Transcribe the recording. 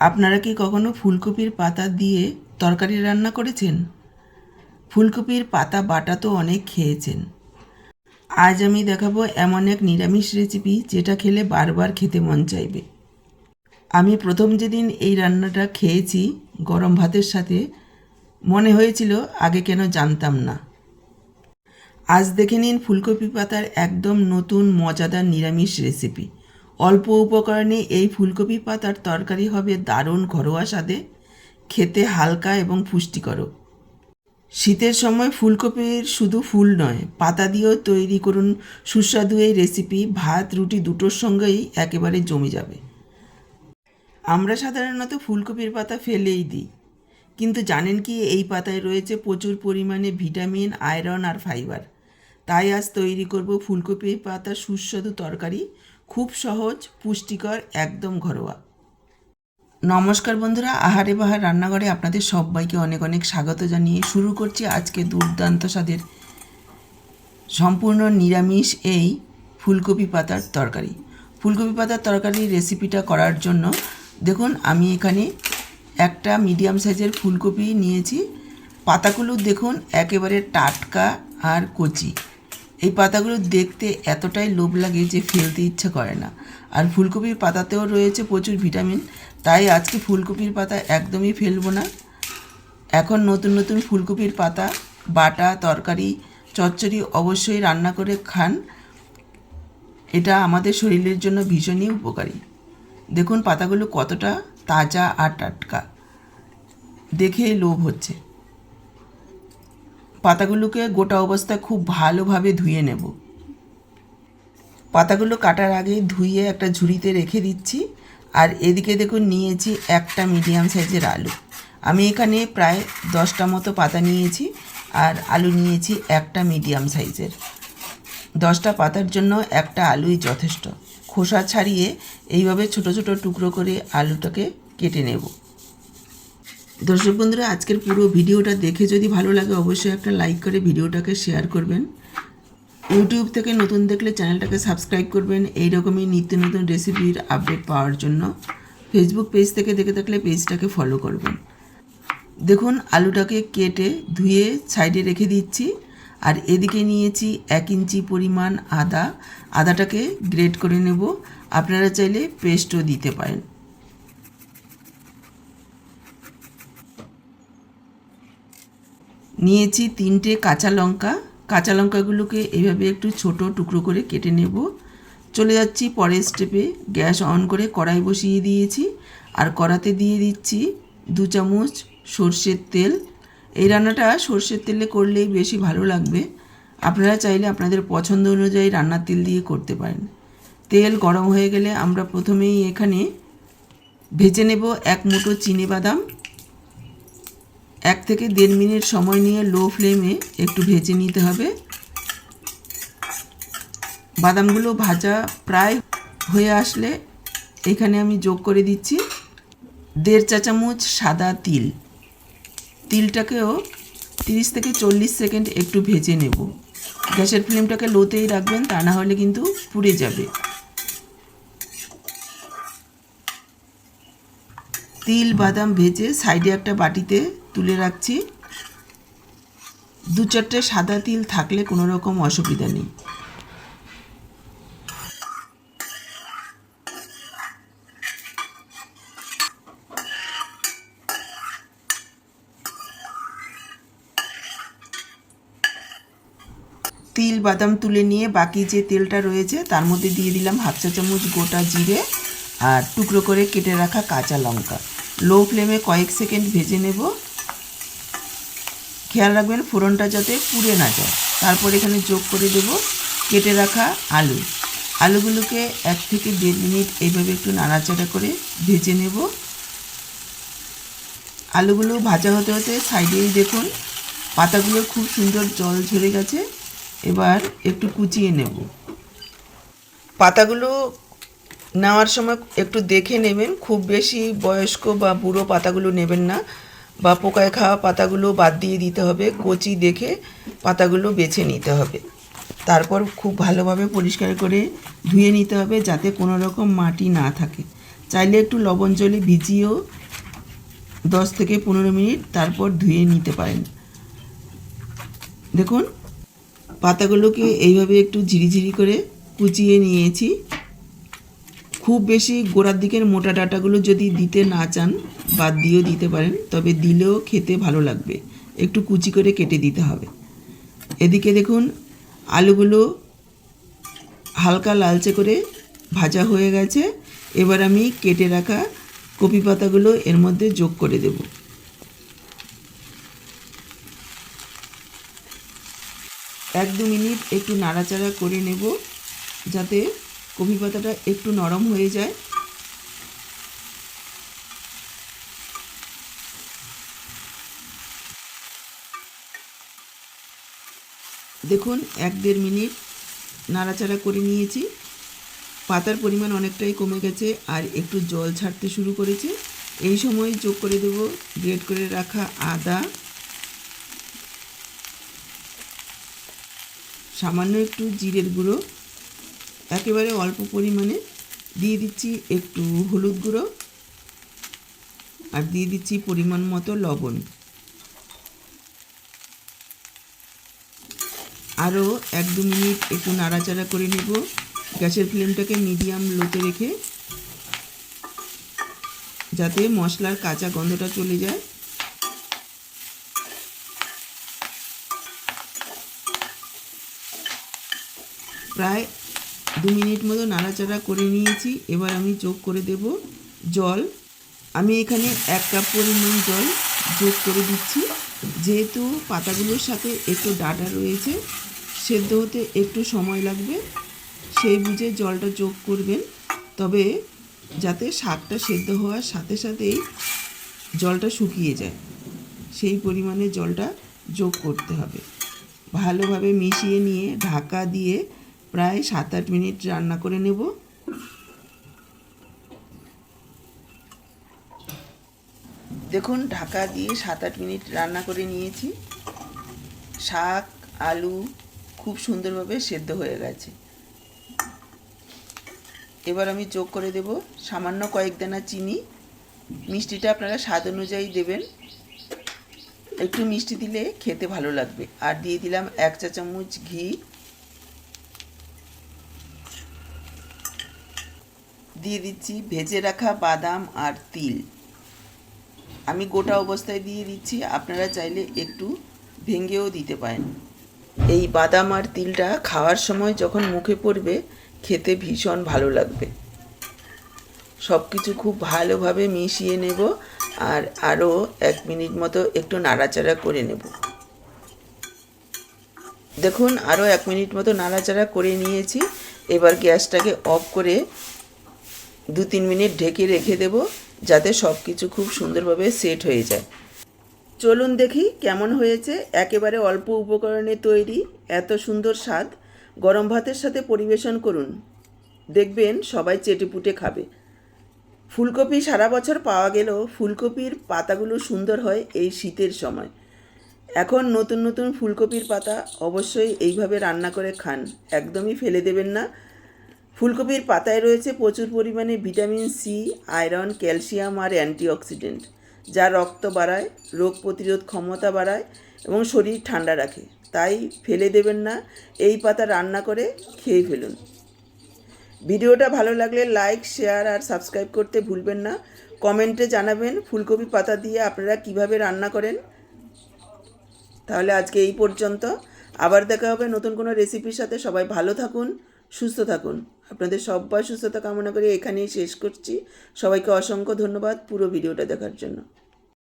আপনারা কি কখনো ফুলকপির পাতা দিয়ে তরকারি রান্না করেছেন? ফুলকপির পাতা বাটা তো অনেক খেয়েছেন। আজ আমি দেখাবো এমন এক নিরামিষ রেসিপি যেটা খেলে বারবার খেতে মন চাইবে। আমি প্রথম যেদিন এই রান্নাটা খেয়েছি গরম ভাতের সাথে, মনে হয়েছিল আগে কেন জানতাম না। আজ দেখে নিন ফুলকপি পাতার একদম নতুন মজাদার নিরামিষ রেসিপি অল্প উপকরণে এই ফুলকপি পাতার তরকারি হবে দারুণ ঘরোয়া স্বাদে। খেতে হালকা এবং পুষ্টিকর। শীতের সময় ফুলকপির শুধু ফুল নয়, পাতা দিয়েও তৈরি করুন সুস্বাদু এই রেসিপি ভাত, রুটি দুটোর সঙ্গেই একেবারে জমে যাবে। আমরা সাধারণত ফুলকপির পাতা ফেলেই দিই। কিন্তু জানেন কি, এই পাতায় রয়েছে প্রচুর পরিমাণে ভিটামিন, আয়রন আর ফাইবার। তাই আজ তৈরি করব ফুলকপির পাতা সুস্বাদু তরকারি। খুব সহজ, পুষ্টিকর, একদম ঘরোয়া। নমস্কার বন্ধুরা, আহারে বাহার রান্নাঘরে আপনাদের সবাইকে অনেক অনেক স্বাগত জানিয়ে শুরু করছি আজকে দুর্দান্ত স্বাদের সম্পূর্ণ নিরামিষ এই ফুলকপি পাতার তরকারি। ফুলকপি পাতার তরকারির রেসিপিটা করার জন্য দেখুন, আমি এখানে একটা মিডিয়াম সাইজের ফুলকপি নিয়েছি। পাতাগুলো দেখুন, একেবারে টাটকা আর কচি। এই পাতাগুলো দেখতে এতটাই লোভ লাগে যে ফেলতে ইচ্ছে করে না। আর ফুলকপির পাতাতেও রয়েছে প্রচুর ভিটামিন, তাই আজকে ফুলকপির পাতা একদমই ফেলব না। এখন নতুন নতুন ফুলকপির পাতা, বাটা, তরকারি, চচ্চড়ি অবশ্যই রান্না করে খান। এটা আমাদের শরীরের জন্য ভীষণই উপকারী। দেখুন পাতাগুলো কতটা তাজা আর টাটকা। দেখেই লোভ হচ্ছে। পাতাগুলোকে গোটা অবস্থায় খুব ভালোভাবে ধুয়ে নেব। পাতাগুলো কাটার আগে ধুয়ে একটা ঝুড়িতে রেখে দিচ্ছি। আর এদিকে দেখুন নিয়েছি একটা মিডিয়াম সাইজের আলু। আমি এখানে প্রায় দশটা মতো পাতা নিয়েছি আর আলু নিয়েছি একটা মিডিয়াম সাইজের। দশটা পাতার জন্য একটা আলুই যথেষ্ট। খোসা ছাড়িয়ে এইভাবে ছোট ছোট টুকরো করে আলুটাকে কেটে নেব। দর্শক বন্ধুরা, আজকের পুরো ভিডিওটা দেখে যদি ভালো লাগে, অবশ্যই একটা লাইক করে ভিডিওটাকে শেয়ার করবেন। ইউটিউব থেকে নতুন দেখলে চ্যানেলটাকে সাবস্ক্রাইব করবেন। এই রকমই নিত্য নতুন রেসিপির আপডেট পাওয়ার জন্য। ফেসবুক পেজ থেকে দেখে থাকলে পেজটাকে ফলো করবেন। দেখুন, আলুটাকে কেটে ধুয়ে সাইডে রেখে দিচ্ছি। আর এদিকে নিয়েছি এক ইঞ্চি পরিমাণ আদা। আদাটাকে গ্রেট করে নেব। আপনারা চাইলে পেস্টও দিতে পারেন। নিয়েছি তিনটে কাঁচা লঙ্কা। কাঁচা লঙ্কাগুলোকে এইভাবে একটু ছোট টুকরো করে কেটে নেব। চলে যাচ্ছি পরের স্টেপে গ্যাস অন করে কড়াই বসিয়ে দিয়েছি। আর কড়াতে দিয়ে দিচ্ছি দু চামচ সর্ষের তেল। এই রান্নাটা সর্ষের তেলে করলেই বেশি ভালো লাগবে। আপনারা চাইলে আপনাদের পছন্দ অনুযায়ী রান্নার তেল দিয়ে করতে পারেন। তেল গরম হয়ে গেলে আমরা প্রথমেই এখানে ভেজে নেব এক মুঠো চিনি বাদাম। এক থেকে দেড় মিনিট সময় নিয়ে লো ফ্লেমে একটু ভেজে নিতে হবে। বাদামগুলো ভাজা প্রায় হয়ে আসলে এখানে আমি যোগ করে দিচ্ছি দেড় চা চামচ সাদা তিল। তিলটাকেও তিরিশ থেকে চল্লিশ সেকেন্ড একটু ভেজে নেব। গ্যাসের ফ্লেমটাকে লোতেই রাখবেন, তা না হলে কিন্তু পুড়ে যাবে। তিল, বাদাম ভেজে সাইডে একটা বাটিতে তুলে রাখছি। দু চারটে সাদা তিল থাকলে কোনো রকম অসুবিধা নেই। তিল, বাদাম তুলে নিয়ে বাকি যে তেলটা রয়েছে, তার মধ্যে দিয়ে দিলাম হাফ চা চামচ গোটা জিরে আর টুকরো করে কেটে রাখা কাঁচা লঙ্কা। লো ফ্লেমে কয়েক সেকেন্ড ভেজে নেব। খেয়াল রাখবেন ফোড়নটা যাতে পুড়ে না যায়। তারপর এখানে যোগ করে দেব কেটে রাখা আলু। আলুগুলোকে এক থেকে দেড় মিনিট এইভাবে একটু নাড়াচাড়া করে ভেজে নেব। আলুগুলো ভাজা হতে হতে সাইডেই দেখুন, পাতাগুলো খুব সুন্দর জল ঝরে গেছে। এবার একটু কুচিয়ে নেব। পাতাগুলো নেওয়ার সময় একটু দেখে নেবেন। খুব বেশি বয়স্ক বা বুড়ো পাতাগুলো নেবেন না। বা পোকায় খাওয়া পাতাগুলো বাদ দিয়ে দিতে হবে, কচি দেখে পাতাগুলো বেছে নিতে হবে। তারপর খুব ভালোভাবে পরিষ্কার করে ধুয়ে নিতে হবে যাতে কোনো রকম মাটি না থাকে। চাইলে একটু লবণ জলে ভিজিয়েও দশ থেকে পনেরো মিনিট তারপর ধুয়ে নিতে পারেন। দেখুন, পাতাগুলোকে এইভাবে একটু ঝিরিঝিরি করে কুচিয়ে নিয়েছি। খুব বেশি গোড়ার দিকের মোটা ডাটাগুলো যদি দিতে না চান, বাদ দিয়েও দিতে পারেন, তবে দিলেও খেতে ভালো লাগবে। একটু কুচি করে কেটে দিতে হবে। এদিকে দেখুন, আলুগুলো হালকা লালচে করে ভাজা হয়ে গেছে। এবার আমি কেটে রাখা কপি পাতাগুলো এর মধ্যে যোগ করে দেব। এক দু মিনিট একটু নাড়াচাড়া করে নেব, যাতে কপি পাতাটা একটু নরম হয়ে যায়। দেখুন, এক দেড় মিনিট নাড়াচাড়া করে নিয়েছি। পাতার পরিমাণ অনেকটাই কমে গেছে আর একটু জল ছাড়তে শুরু করেছে। এই সময় যোগ করে দেব গ্রেট করে রাখা আদা। সামান্য একটু জিরের গুঁড়ো। একেবারে অল্প পরিমাণে দিয়ে দিচ্ছি একটু হলুদ গুঁড়ো আর দিয়ে দিচ্ছি পরিমাণ মতো লবণ। আরও এক দু মিনিট একটু নাড়াচাড়া করে নেব। গ্যাসের ফ্লেমটাকে মিডিয়াম লোতে রেখে যাতে মশলার কাঁচা গন্ধটা চলে যায়। প্রায় দু মিনিট মতো নাড়াচাড়া করে নিয়েছি। এবার আমি যোগ করে দেব জল। আমি এখানে এক কাপ পরিমাণ জল যোগ করে দিচ্ছি। যেহেতু পাতাগুলোর সাথে একটু ডাটা রয়েছে, সেদ্ধ হতে একটু সময় লাগবে। সেই বুঝে জলটা যোগ করবেন। তবে যাতে শাকটা সেদ্ধ হওয়ার সাথে সাথেই জলটা শুকিয়ে যায়, সেই পরিমাণে জলটা যোগ করতে হবে। ভালোভাবে মিশিয়ে নিয়ে ঢাকা দিয়ে প্রায় সাত আট মিনিট রান্না করে নেব। দেখুন, ঢাকা দিয়ে সাত আট মিনিট রান্না করে নিয়েছি। শাক, আলু খুব সুন্দরভাবে সেদ্ধ হয়ে গেছে। এবার আমি যোগ করে দেব সামান্য কয়েক দানা চিনি। মিষ্টিটা আপনারা স্বাদ অনুযায়ী দেবেন। একটু মিষ্টি দিলে খেতে ভালো লাগবে। আর দিয়ে দিলাম এক চা চামচ ঘি। দিয়ে দিচ্ছি, ভেজে রাখা বাদাম আর তিল। আমি গোটা অবস্থায় দিয়ে দিচ্ছি, আপনারা চাইলে একটু ভেঙেও দিতে পারেন। এই বাদাম আর তিলটা খাওয়ার সময় যখন মুখে পড়বে, খেতে ভীষণ ভালো লাগবে। সব কিছু খুব ভালোভাবে মিশিয়ে নেব আর আরও এক মিনিট মতো একটু নাড়াচাড়া করে নেব। দেখুন, আরও এক মিনিট মতো নাড়াচাড়া করে নিয়েছি। এবার গ্যাসটাকে অফ করে দু তিন মিনিট ঢেকে রেখে দেব যাতে সব কিছু খুব সুন্দরভাবে সেট হয়ে যায়। চলুন দেখি কেমন হয়েছে একেবারে অল্প উপকরণে তৈরি, এত সুন্দর স্বাদ। গরম ভাতের সাথে পরিবেশন করুন। দেখবেন সবাই চেটেপুটে খাবে। ফুলকপি সারা বছর পাওয়া গেলেও ফুলকপির পাতাগুলো সুন্দর হয় এই শীতের সময়। এখন নতুন নতুন ফুলকপির পাতা অবশ্যই এইভাবে রান্না করে খান, একদমই ফেলে দেবেন না। ফুলকপির পাতায় রয়েছে প্রচুর পরিমাণে ভিটামিন সি, আয়রন, ক্যালসিয়াম আর অ্যান্টিঅক্সিডেন্ট, যা রক্ত বাড়ায়, রোগ প্রতিরোধ ক্ষমতা বাড়ায় এবং শরীর ঠান্ডা রাখে। তাই ফেলে দেবেন না, এই পাতা রান্না করে খেয়ে ফেলুন। ভিডিওটা ভালো লাগলে লাইক, শেয়ার আর সাবস্ক্রাইব করতে ভুলবেন না। কমেন্টে জানাবেন ফুলকপি পাতা দিয়ে আপনারা কীভাবে রান্না করেন। তাহলে আজকে এই পর্যন্ত। আবার দেখা হবে নতুন কোনো রেসিপির সাথে। সবাই ভালো থাকুন, সুস্থ থাকুন। আপনাদের সবাই সুস্থতা কামনা করে এখানেই শেষ করছি। সবাইকে অসংখ্য ধন্যবাদ পুরো ভিডিওটা দেখার জন্য।